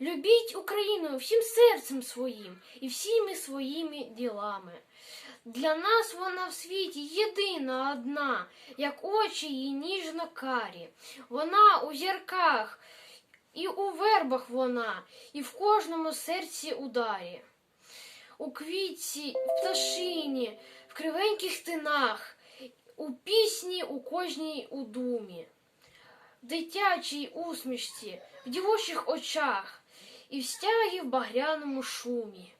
Любіть Україну всім серцем своїм і всіми своїми ділами. Для нас вона в світі єдина одна, як очі її ніжно карі. Вона у зірках, і у вербах вона, і в кожному серці ударі. У квітці, в пташині, в кривеньких тинах, у пісні у кожній у думі, дитячій усмішці, в дівочих очах і в стягі в багряному шумі.